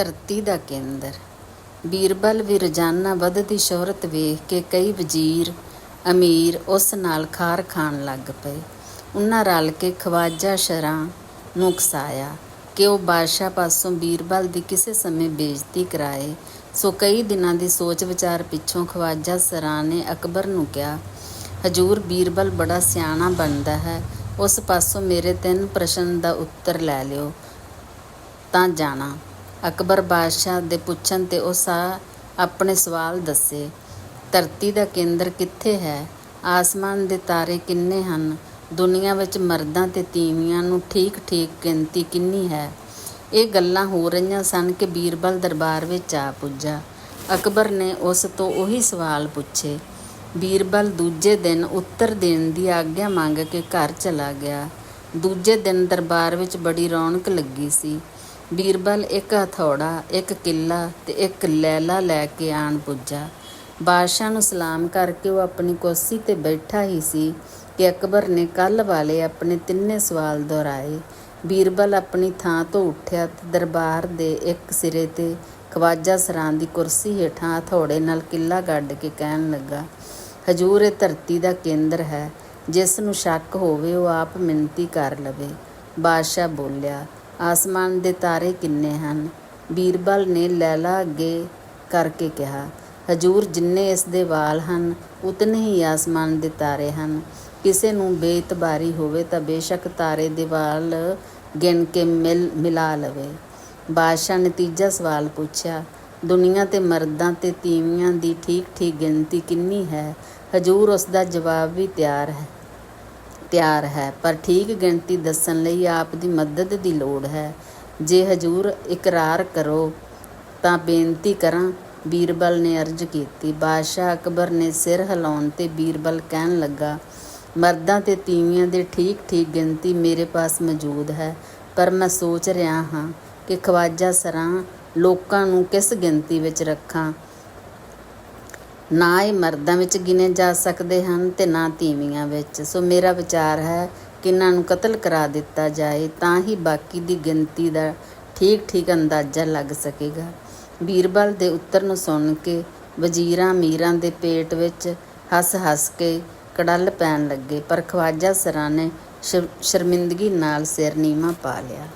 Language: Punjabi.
ਧਰਤੀ ਦਾ ਕੇਂਦਰ। ਬੀਰਬਲ ਵੀ ਰੋਜ਼ਾਨਾ ਵਧਦੀ ਸ਼ੋਹਰਤ ਵੇਖ ਕੇ ਕਈ ਵਜ਼ੀਰ, ਅਮੀਰ ਉਸ ਨਾਲ ਖਾਰ ਖਾਣ ਲੱਗ ਪਏ। ਉਹਨਾਂ ਰਲ ਕੇ ਖਵਾਜਾ ਸ਼ਰਾਂ ਨੂੰ ਉਕਸਾਇਆ ਕਿ ਉਹ ਬਾਦਸ਼ਾਹ ਪਾਸੋਂ ਬੀਰਬਲ ਦੀ ਕਿਸੇ ਸਮੇਂ ਬੇਇੱਜ਼ਤੀ ਕਰਾਏ। ਸੋ ਕਈ ਦਿਨਾਂ ਦੀ ਸੋਚ ਵਿਚਾਰ ਪਿੱਛੋਂ ਖਵਾਜਾ ਸਰਾਂ ਨੇ ਅਕਬਰ ਨੂੰ ਕਿਹਾ, ਹਜੂਰ, ਬੀਰਬਲ ਬੜਾ ਸਿਆਣਾ ਬਣਦਾ ਹੈ। ਉਸ ਪਾਸੋਂ ਮੇਰੇ ਤਿੰਨ ਪ੍ਰਸ਼ਨ ਦਾ ਉੱਤਰ ਲੈ ਲਿਓ, ਤਾਂ ਜਾਣਾ। ਅਕਬਰ ਬਾਦਸ਼ਾਹ ਦੇ ਪੁੱਛਣ ਤੇ ਉਹ ਉਸ ਆਪਣੇ ਸਵਾਲ ਦੱਸੇ, ਧਰਤੀ ਦਾ ਕੇਂਦਰ ਕਿੱਥੇ ਹੈ? ਆਸਮਾਨ ਦੇ ਤਾਰੇ ਕਿੰਨੇ ਹਨ? ਦੁਨੀਆ ਵਿੱਚ ਮਰਦਾਂ ਤੇ ਤੀਵੀਆਂ ਨੂੰ ਠੀਕ ਠੀਕ ਗਿਣਤੀ ਕਿੰਨੀ ਹੈ? ਇਹ ਗੱਲਾਂ ਹੋ ਰਹੀਆਂ ਸਨ ਕਿ ਬੀਰਬਲ ਦਰਬਾਰ ਵਿੱਚ ਆ ਪੁੱਜਾ। ਅਕਬਰ ਨੇ ਉਸ ਤੋਂ ਉਹੀ ਸਵਾਲ ਪੁੱਛੇ। ਬੀਰਬਲ ਦੂਜੇ ਦਿਨ ਉੱਤਰ ਦੇਣ ਦੀ ਆਗਿਆ ਮੰਗ ਕੇ ਘਰ ਚਲਾ ਗਿਆ। ਦੂਜੇ ਦਿਨ ਦਰਬਾਰ ਵਿੱਚ ਬੜੀ ਰੌਣਕ ਲੱਗੀ ਸੀ। ਬੀਰਬਲ ਇੱਕ ਹਥੌੜਾ, ਇੱਕ ਕਿੱਲਾ ਤੇ ਇੱਕ ਲੈਲਾ ਲੈ ਕੇ ਆਣ ਪੁੱਜਾ। ਬਾਦਸ਼ਾਹ ਨੂੰ ਸਲਾਮ ਕਰਕੇ ਉਹ ਆਪਣੀ ਕੁਰਸੀ ਤੇ ਬੈਠਾ ਹੀ ਸੀ ਕਿ ਅਕਬਰ ਨੇ ਕੱਲ ਵਾਲੇ ਆਪਣੇ ਤਿੰਨੇ ਸਵਾਲ ਦੁਹਰਾਏ। ਬੀਰਬਲ ਆਪਣੀ ਥਾਂ ਤੋਂ ਉੱਠਿਆ ਤੇ ਦਰਬਾਰ ਦੇ ਇੱਕ ਸਿਰੇ ਤੇ ਖਵਾਜਾ ਸਰਾਂ ਦੀ ਕੁਰਸੀ ਹੇਠਾਂ ਹਥੌੜੇ ਨਾਲ ਕਿੱਲਾ ਗੱਡ ਕੇ ਕਹਿਣ ਲੱਗਾ, ਹਜੂਰ, ਇਹ ਧਰਤੀ ਦਾ ਕੇਂਦਰ ਹੈ। ਜਿਸ ਨੂੰ ਸ਼ੱਕ ਹੋਵੇ, ਉਹ ਆਪ ਮਿੰਤੀ ਕਰ ਲਵੇ। ਬਾਦਸ਼ਾਹ ਬੋਲਿਆ ਆਸਮਾਨ ਦੇ ਤਾਰੇ ਕਿੰਨੇ ਹਨ? ਬੀਰਬਲ ਨੇ ਲੈਲਾ ਅੱਗੇ ਕਰਕੇ ਕਿਹਾ, ਹਜੂਰ ਜਿੰਨੇ ਇਸ ਦੇ ਵਾਲ ਹਨ, ਉਤਨੇ ਹੀ ਆਸਮਾਨ ਦੇ ਤਾਰੇ ਹਨ। ਕਿਸੇ ਨੂੰ ਬੇਇਤਬਾਰੀ ਹੋਵੇ ਤਾਂ ਬੇਸ਼ੱਕ ਤਾਰੇ ਦੇ ਵਾਲ ਗਿਣ ਕੇ ਮਿਲ, ਮਿਲਾ ਲਵੇ। ਬਾਦਸ਼ਾਹ ਨੇ ਤੀਜਾ ਸਵਾਲ ਪੁੱਛਿਆ, ਦੁਨੀਆ ਤੇ ਮਰਦਾਂ ਤੇ ਤੀਵੀਆਂ ਦੀ ਠੀਕ ਠੀਕ ਗਿਣਤੀ ਕਿੰਨੀ ਹੈ? ਹਜੂਰ ਉਸ ਦਾ ਜਵਾਬ ਵੀ ਤਿਆਰ ਹੈ। ਤਿਆਰ ਹੈ, ਪਰ ਠੀਕ ਗਿਣਤੀ ਦੱਸਣ ਲਈ ਆਪ ਦੀ ਮਦਦ ਦੀ ਲੋੜ ਹੈ। ਜੇ ਹਜੂਰ ਇਕਰਾਰ ਕਰੋ, ਤਾਂ ਬੇਨਤੀ ਕਰਾਂ, ਬੀਰਬਲ ਨੇ ਅਰਜ਼ ਕੀਤੀ। ਬਾਦਸ਼ਾਹ ਅਕਬਰ ਨੇ ਸਿਰ ਹਿਲਾਉਣ ਤੇ ਬੀਰਬਲ ਕਹਿਣ ਲੱਗਾ, ਮਰਦਾਂ ਤੇ ਤੀਵੀਆਂ ਦੇ ਠੀਕ ਠੀਕ ਗਿਣਤੀ ਮੇਰੇ ਪਾਸ ਮੌਜੂਦ ਹੈ, ਪਰ ਮੈਂ ਸੋਚ ਰਿਹਾ ਹਾਂ ਕਿ ਖਵਾਜਾ ਸਰਾਂ ਲੋਕਾਂ ਨੂੰ ਕਿਸ ਗਿਣਤੀ ਵਿੱਚ ਰੱਖਾਂ? ਨਾ ਇਹ ਮਰਦਾਂ ਵਿੱਚ ਗਿਣੇ ਜਾ ਸਕਦੇ ਹਨ ਤੇ ਨਾ ਤੀਵੀਆਂ ਵਿੱਚ। ਸੋ ਮੇਰਾ ਵਿਚਾਰ ਹੈ ਕਿ ਇਹਨਾਂ ਨੂੰ ਕਤਲ ਕਰਾ ਦਿੱਤਾ ਜਾਏ ਤਾਂ ਹੀ ਬਾਕੀ ਦੀ ਗਿਣਤੀ ਦਾ ਠੀਕ ਠੀਕ ਅੰਦਾਜ਼ਾ ਲੱਗ ਸਕੇਗਾ। ਬੀਰਬਲ ਦੇ ਉੱਤਰ ਨੂੰ ਸੁਣ ਕੇ ਵਜ਼ੀਰਾਂ ਮੀਰਾਂ ਦੇ ਪੇਟ ਵਿੱਚ ਹੱਸ ਹੱਸ ਕੇ ਕੜਲ ਪੈਣ ਲੱਗੇ, ਪਰ ਖਵਾਜਾ ਸਰਾਂ ਨੇ ਸ਼ਰਮਿੰਦਗੀ ਨਾਲ ਸਿਰ ਨੀਵਾਂ ਪਾ ਲਿਆ।